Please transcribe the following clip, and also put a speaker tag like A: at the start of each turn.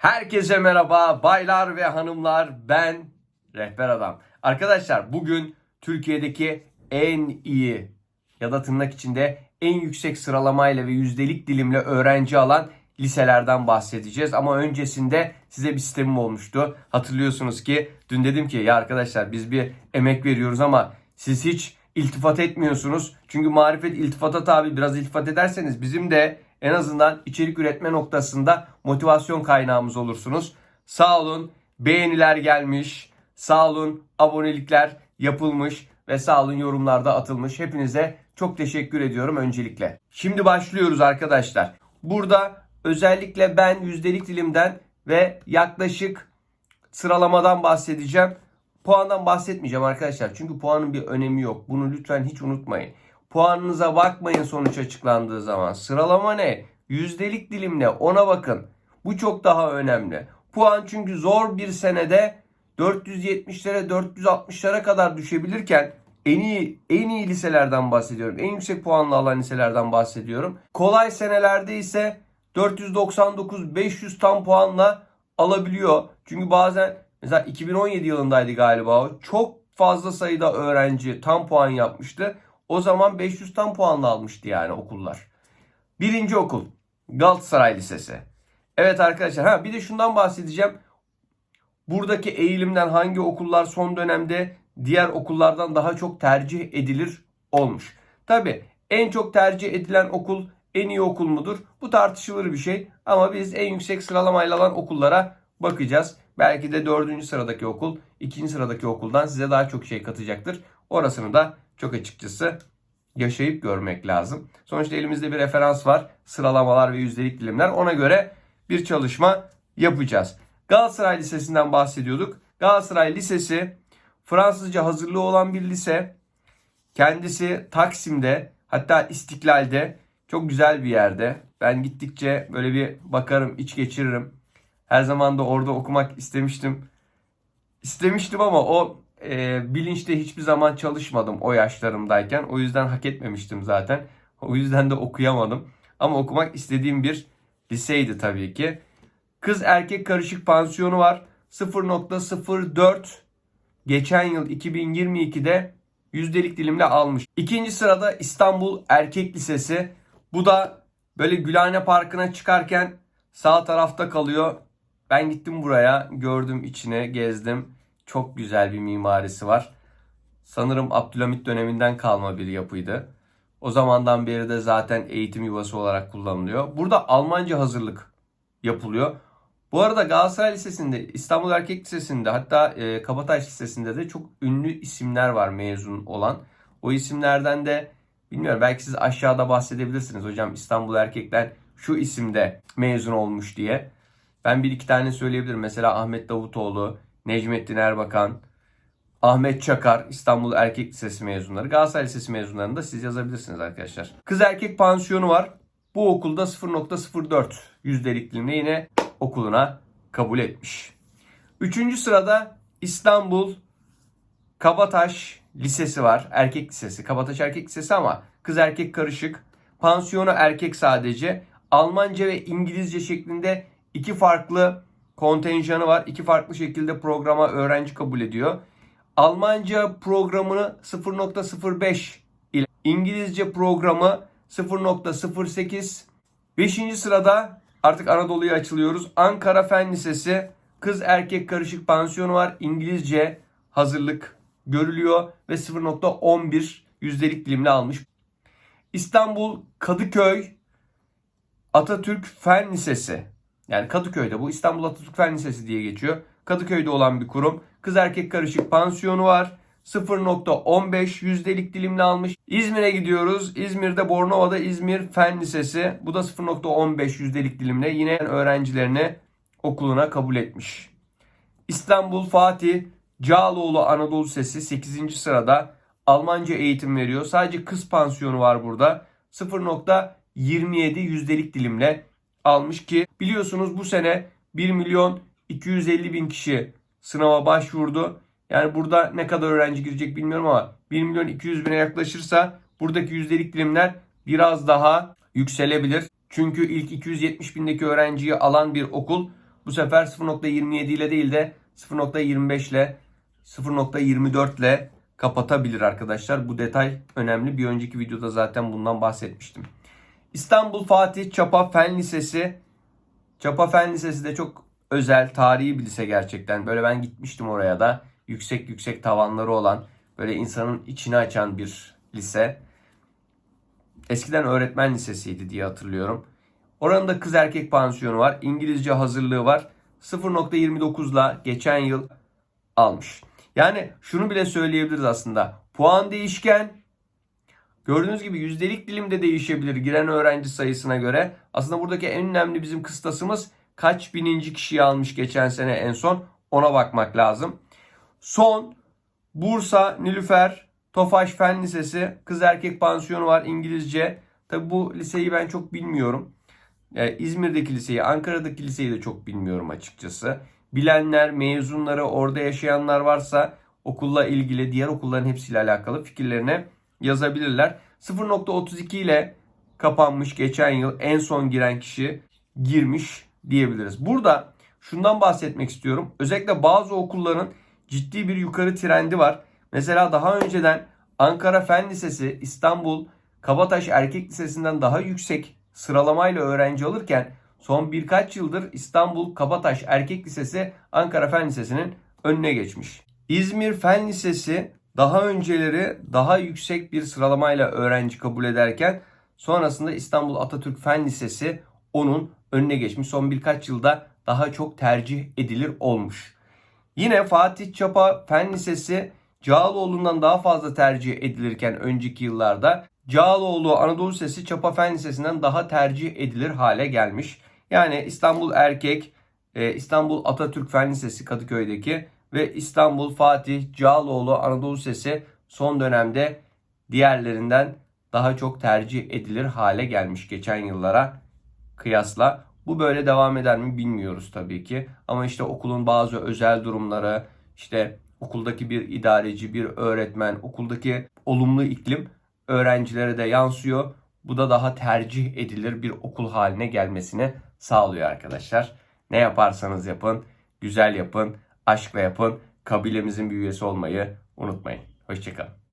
A: Herkese merhaba baylar ve hanımlar ben Rehber Adam. Arkadaşlar bugün Türkiye'deki en iyi ya da tırnak içinde en yüksek sıralamayla ve yüzdelik dilimle öğrenci alan liselerden bahsedeceğiz. Ama öncesinde size bir sistemim olmuştu. Hatırlıyorsunuz ki dün dedim ki ya arkadaşlar biz bir emek veriyoruz ama siz hiç iltifat etmiyorsunuz. Çünkü marifet iltifata tabi biraz iltifat ederseniz bizim de en azından içerik üretme noktasında motivasyon kaynağımız olursunuz. Sağ olun beğeniler gelmiş. Sağ olun abonelikler yapılmış ve sağ olun yorumlarda atılmış. Hepinize çok teşekkür ediyorum öncelikle. Şimdi başlıyoruz arkadaşlar. Burada özellikle ben yüzdelik dilimden ve yaklaşık sıralamadan bahsedeceğim. Puandan bahsetmeyeceğim arkadaşlar. Çünkü puanın bir önemi yok. Bunu lütfen hiç unutmayın. Puanınıza bakmayın sonuç açıklandığı zaman. Sıralama ne? Yüzdelik dilim ne? Ona bakın. Bu çok daha önemli. Puan çünkü zor bir senede 470'lere 460'lara kadar düşebilirken en iyi en iyi liselerden bahsediyorum. En yüksek puanlı alan liselerden bahsediyorum. Kolay senelerde ise 499 500 tam puanla alabiliyor. Çünkü bazen mesela 2017 yılındaydı galiba o. Çok fazla sayıda öğrenci tam puan yapmıştı. O zaman 500 tam puanla almıştı yani okullar. Birinci okul Galatasaray Lisesi. Evet arkadaşlar ha bir de şundan bahsedeceğim. Buradaki eğilimden hangi okullar son dönemde diğer okullardan daha çok tercih edilir olmuş. Tabi en çok tercih edilen okul en iyi okul mudur? Bu tartışılır bir şey. Ama biz en yüksek sıralamayla alan okullara bakacağız. Belki de dördüncü sıradaki okul, ikinci sıradaki okuldan size daha çok şey katacaktır. Orasını da çok açıkçası yaşayıp görmek lazım. Sonuçta elimizde bir referans var. Sıralamalar ve yüzdelik dilimler. Ona göre bir çalışma yapacağız. Galatasaray Lisesi'nden bahsediyorduk. Galatasaray Lisesi Fransızca hazırlığı olan bir lise. Kendisi Taksim'de hatta İstiklal'de çok güzel bir yerde. Ben gittikçe böyle bir bakarım, iç geçiririm. Her zaman da orada okumak istemiştim. İstemiştim ama o e, bilinçte hiçbir zaman çalışmadım o yaşlarımdayken. O yüzden hak etmemiştim zaten. O yüzden de okuyamadım. Ama okumak istediğim bir liseydi tabii ki. Kız erkek karışık pansiyonu var. 0.04 geçen yıl 2022'de yüzdelik dilimle almış. İkinci sırada İstanbul Erkek Lisesi. Bu da böyle Gülhane Parkı'na çıkarken sağ tarafta kalıyor. Ben gittim buraya, gördüm içine, gezdim. Çok güzel bir mimarisi var. Sanırım Abdülhamit döneminden kalma bir yapıydı. O zamandan beri de zaten eğitim yuvası olarak kullanılıyor. Burada Almanca hazırlık yapılıyor. Bu arada Galatasaray Lisesi'nde, İstanbul Erkek Lisesi'nde hatta e, Kabataş Lisesi'nde de çok ünlü isimler var mezun olan. O isimlerden de bilmiyorum belki siz aşağıda bahsedebilirsiniz hocam İstanbul Erkekler şu isimde mezun olmuş diye. Ben bir iki tane söyleyebilirim. Mesela Ahmet Davutoğlu, Necmettin Erbakan, Ahmet Çakar İstanbul Erkek Lisesi mezunları. Galatasaray Lisesi mezunlarını da siz yazabilirsiniz arkadaşlar. Kız erkek pansiyonu var. Bu okulda 0.04 yüzdelik dilimle yine okuluna kabul etmiş. Üçüncü sırada İstanbul Kabataş Lisesi var. Erkek lisesi. Kabataş Erkek Lisesi ama kız erkek karışık. Pansiyonu erkek sadece. Almanca ve İngilizce şeklinde iki farklı kontenjanı var. İki farklı şekilde programa öğrenci kabul ediyor. Almanca programını 0.05 ile İngilizce programı 0.08 Beşinci sırada artık Anadolu'ya açılıyoruz. Ankara Fen Lisesi kız erkek karışık pansiyonu var. İngilizce hazırlık görülüyor ve 0.11 yüzdelik dilimle almış. İstanbul Kadıköy Atatürk Fen Lisesi. Yani Kadıköy'de bu İstanbul Atatürk Fen Lisesi diye geçiyor. Kadıköy'de olan bir kurum. Kız erkek karışık pansiyonu var. 0.15 yüzdelik dilimle almış. İzmir'e gidiyoruz. İzmir'de Bornova'da İzmir Fen Lisesi. Bu da 0.15 yüzdelik dilimle yine öğrencilerini okuluna kabul etmiş. İstanbul Fatih Cağaloğlu Anadolu Lisesi 8. sırada Almanca eğitim veriyor. Sadece kız pansiyonu var burada. 0.27 yüzdelik dilimle almış ki biliyorsunuz bu sene 1 milyon 250 bin kişi sınava başvurdu. Yani burada ne kadar öğrenci girecek bilmiyorum ama 1 milyon 200 bine yaklaşırsa buradaki yüzdelik dilimler biraz daha yükselebilir. Çünkü ilk 270 bindeki öğrenciyi alan bir okul bu sefer 0.27 ile değil de 0.25 ile 0.24 ile kapatabilir arkadaşlar. Bu detay önemli. Bir önceki videoda zaten bundan bahsetmiştim. İstanbul Fatih Çapa Fen Lisesi. Çapa Fen Lisesi de çok özel, tarihi bir lise gerçekten. Böyle ben gitmiştim oraya da. Yüksek yüksek tavanları olan, böyle insanın içini açan bir lise. Eskiden öğretmen lisesiydi diye hatırlıyorum. Oranın da kız erkek pansiyonu var. İngilizce hazırlığı var. 0.29'la geçen yıl almış. Yani şunu bile söyleyebiliriz aslında. Puan değişken. Gördüğünüz gibi yüzdelik dilim de değişebilir giren öğrenci sayısına göre. Aslında buradaki en önemli bizim kıstasımız kaç bininci kişiyi almış geçen sene en son ona bakmak lazım. Son Bursa, Nilüfer, Tofaş Fen Lisesi, kız erkek pansiyonu var İngilizce. Tabi bu liseyi ben çok bilmiyorum. Ee, İzmir'deki liseyi, Ankara'daki liseyi de çok bilmiyorum açıkçası. Bilenler, mezunları, orada yaşayanlar varsa okulla ilgili, diğer okulların hepsiyle alakalı fikirlerini yazabilirler. 0.32 ile kapanmış geçen yıl en son giren kişi girmiş diyebiliriz. Burada şundan bahsetmek istiyorum. Özellikle bazı okulların ciddi bir yukarı trendi var. Mesela daha önceden Ankara Fen Lisesi, İstanbul Kabataş Erkek Lisesi'nden daha yüksek sıralamayla öğrenci alırken son birkaç yıldır İstanbul Kabataş Erkek Lisesi Ankara Fen Lisesi'nin önüne geçmiş. İzmir Fen Lisesi daha önceleri daha yüksek bir sıralamayla öğrenci kabul ederken sonrasında İstanbul Atatürk Fen Lisesi onun önüne geçmiş. Son birkaç yılda daha çok tercih edilir olmuş. Yine Fatih Çapa Fen Lisesi Cağaloğlu'ndan daha fazla tercih edilirken önceki yıllarda Cağaloğlu Anadolu Lisesi Çapa Fen Lisesi'nden daha tercih edilir hale gelmiş. Yani İstanbul Erkek, e, İstanbul Atatürk Fen Lisesi Kadıköy'deki ve İstanbul Fatih Cağaloğlu Anadolu Lisesi son dönemde diğerlerinden daha çok tercih edilir hale gelmiş geçen yıllara kıyasla. Bu böyle devam eder mi bilmiyoruz tabii ki. Ama işte okulun bazı özel durumları, işte okuldaki bir idareci, bir öğretmen, okuldaki olumlu iklim öğrencilere de yansıyor. Bu da daha tercih edilir bir okul haline gelmesini sağlıyor arkadaşlar. Ne yaparsanız yapın, güzel yapın, aşkla yapın. Kabilemizin bir üyesi olmayı unutmayın. Hoşçakalın.